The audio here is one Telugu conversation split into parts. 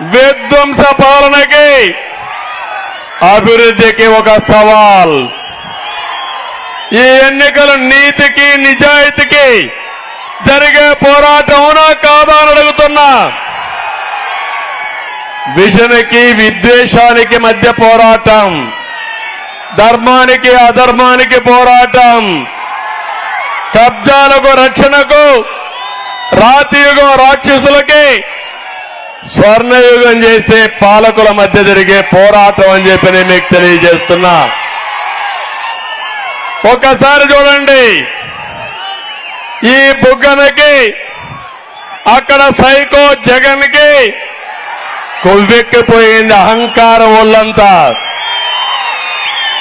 విధ్వంస పాలనకి అభివృద్ధికి ఒక సవాల్. ఈ ఎన్నికలు నీతికి నిజాయితీకి జరిగే పోరాటం అవునా కాదా అని అడుగుతున్నా. విజనకి విద్వేషానికి మధ్య పోరాటం. ధర్మానికి అధర్మానికి పోరాటం. కబ్జాలకు రక్షణకు రాతియుగం రాక్షసులకి స్వర్ణయుగం చేసే పాలకుల మధ్య జరిగే పోరాటం అని చెప్పి నేను మీకు తెలియజేస్తున్నా. ఒక్కసారి చూడండి. ఈ బుగ్గనకి అక్కడ సైకో జగన్కి కొవ్వెక్కిపోయింది అహంకారం ఒళ్ళంతా.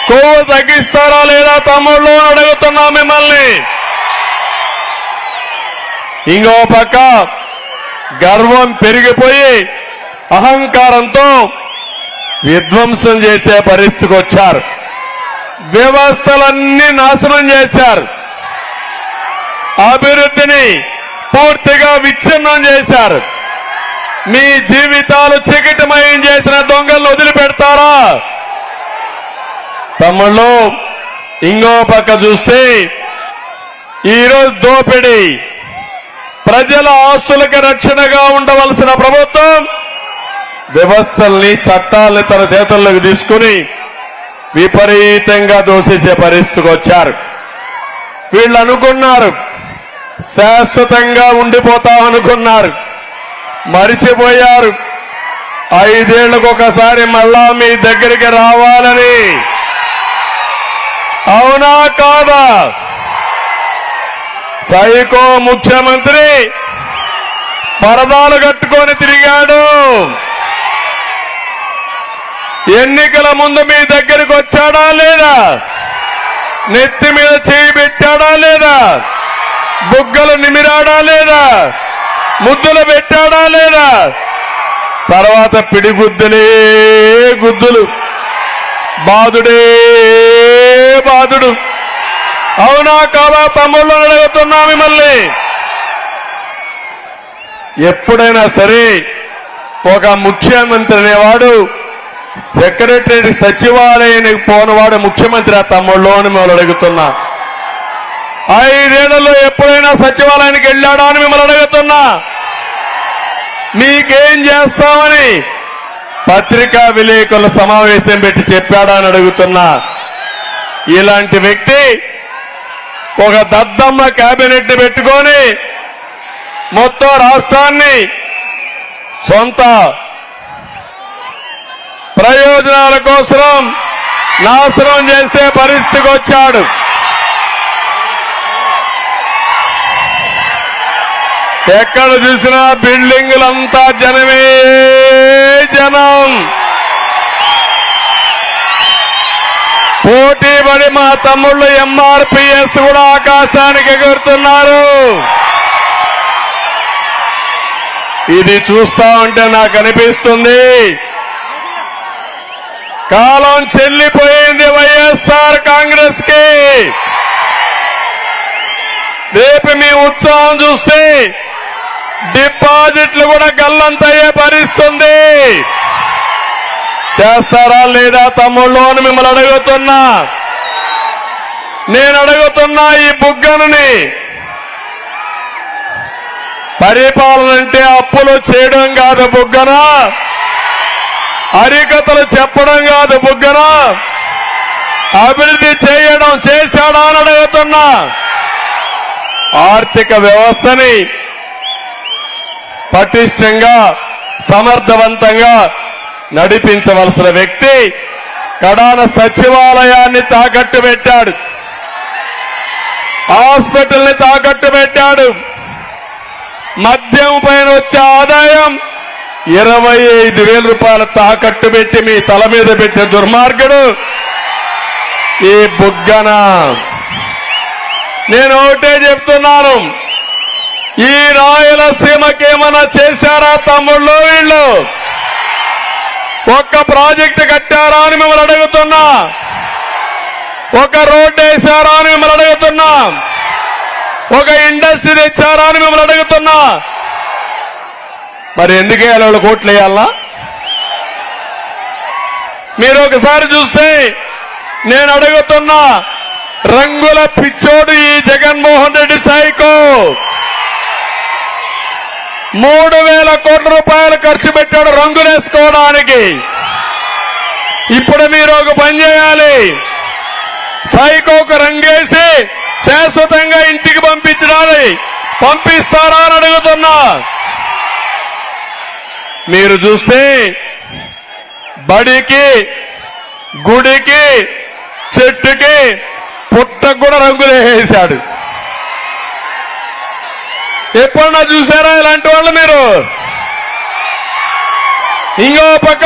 కొవ్వు తగ్గిస్తారా లేదా తమ్ముళ్ళు అడుగుతున్నా మిమ్మల్ని. ఇంకో పక్క గర్వం పెరిగిపోయి అహంకారంతో విధ్వంసం చేసే పరిస్థితికి వచ్చారు. వ్యవస్థలన్నీ నాశనం చేశారు. అభివృద్ధిని పూర్తిగా విచ్ఛిన్నం చేశారు. మీ జీవితాలు చికిటమయం చేసిన దొంగలను వదిలిపెడతారా? తమ్ముళ్ళు ఇంకో పక్క చూస్తే ఈరోజు దోపిడీ. ప్రజల ఆస్తులకు రక్షణగా ఉండవలసిన ప్రభుత్వం వ్యవస్థల్ని చట్టాలని తన చేతుల్లోకి తీసుకుని విపరీతంగా దోషించే పరిస్థితికి వచ్చారు. వీళ్ళు అనుకున్నారు శాశ్వతంగా ఉండిపోతాం అనుకున్నారు మరిచిపోయారు. ఐదేళ్ళకు ఒకసారి మళ్ళా మీ దగ్గరికి రావాలని. అవునా కాదా? సైకో ముఖ్యమంత్రి పరదాలు కట్టుకొని తిరిగాడు. ఎన్నికల ముందు మీ దగ్గరికి వచ్చాడా లేదా? నెత్తి మీద చేయి పెట్టాడా లేదా? బుగ్గలు నిమిరాడా లేదా? ముద్దులు పెట్టాడా లేదా? తర్వాత పిడిగుద్దులే గుద్దులు. బాధుడే అవునా కాదా తమ్ముళ్ళు అడుగుతున్నా మిమ్మల్ని. ఎప్పుడైనా సరే ఒక ముఖ్యమంత్రి అనేవాడు సెక్రటరీ సచివాలయానికి పోనవాడు ముఖ్యమంత్రి ఆ తమ్ముళ్ళు అని మిమ్మల్ని అడుగుతున్నా. ఐదేళ్ళలో ఎప్పుడైనా సచివాలయానికి వెళ్ళాడా అని మిమ్మల్ని అడుగుతున్నా. మీకేం చేస్తామని పత్రికా విలేకరుల సమావేశం పెట్టి చెప్పాడా అని అడుగుతున్నా. ఇలాంటి వ్యక్తి ఒక దద్దమ్మ కేబినెట్ని పెట్టుకొని మొత్తం రాష్ట్రాన్ని సొంత ప్రయోజనాల కోసం నాశనం చేసే పరిస్థితికి వచ్చాడు. ఎక్కడ చూసినా బిల్డింగులంతా జనమే. పోటీ పడి మా తమ్ముళ్ళు ఎంఆర్పిఎస్ కూడా ఆకాశానికి ఎగురుతున్నారు. ఇది చూస్తా ఉంటే నాకు అనిపిస్తుంది. కాలం చెల్లిపోయింది వైఎస్ఆర్ కాంగ్రెస్కి రేపు మీ ఉత్సాహం చూస్తే డిపాజిట్లు కూడా గల్లంతయ్యే భరిస్తుంది చేస్తారా లేదా తమ్ముళ్ళు అని మిమ్మల్ని అడుగుతున్నా. నేను అడుగుతున్నా ఈ బుగ్గనుని. పరిపాలన అంటే అప్పులు చేయడం కాదు బుగ్గన. హరికథలు చెప్పడం కాదు బుగ్గన. అభివృద్ధి చేయడం చేశాడా అని అడుగుతున్నా. ఆర్థిక వ్యవస్థని పటిష్టంగా సమర్థవంతంగా నడిపించవలసిన వ్యక్తి కడాన సచివాలయాన్ని తాకట్టు పెట్టాడు. హాస్పిటల్ని తాకట్టు పెట్టాడు. మద్యం పైన వచ్చే ఆదాయం ఇరవై ఐదు వేల రూపాయలు తాకట్టు పెట్టి మీ తల మీద పెట్టే దుర్మార్గుడు ఈ బుగ్గన. నేను ఒకటే చెప్తున్నాను. ఈ రాయలసీమకేమన్నా చేశారా తమ్ముళ్ళు వీళ్ళు? ఒక్క ప్రాజెక్టు కట్టారా అని మిమ్మల్ని అడుగుతున్నా. ఒక రోడ్డు వేశారా అని మిమ్మల్ని అడుగుతున్నా. ఒక ఇండస్ట్రీ తెచ్చారా అని మిమ్మల్ని అడుగుతున్నా. మరి ఎందుకు వేయాలి కోట్లు వేయాలా? మీరు ఒకసారి చూస్తే నేను అడుగుతున్నా రంగుల పిచ్చోడు ఈ జగన్మోహన్ రెడ్డి సైకో. మూడు వేల కోట్ల రూపాయలు ఖర్చు పెట్టాడు రంగులేసుకోవడానికి ఇప్పుడు మీరు ఒక పని చేయాలి. సైకోకు రంగేసి శాశ్వతంగా ఇంటికి పంపించడానికి పంపిస్తారా అని అడుగుతున్నా. మీరు చూస్తే బడికి గుడికి చెట్టుకి పుట్టకు కూడా రంగులేసాడు ఎప్పుడన్నా చూసారా ఇలాంటి వాళ్ళు మీరు? ఇంకో పక్క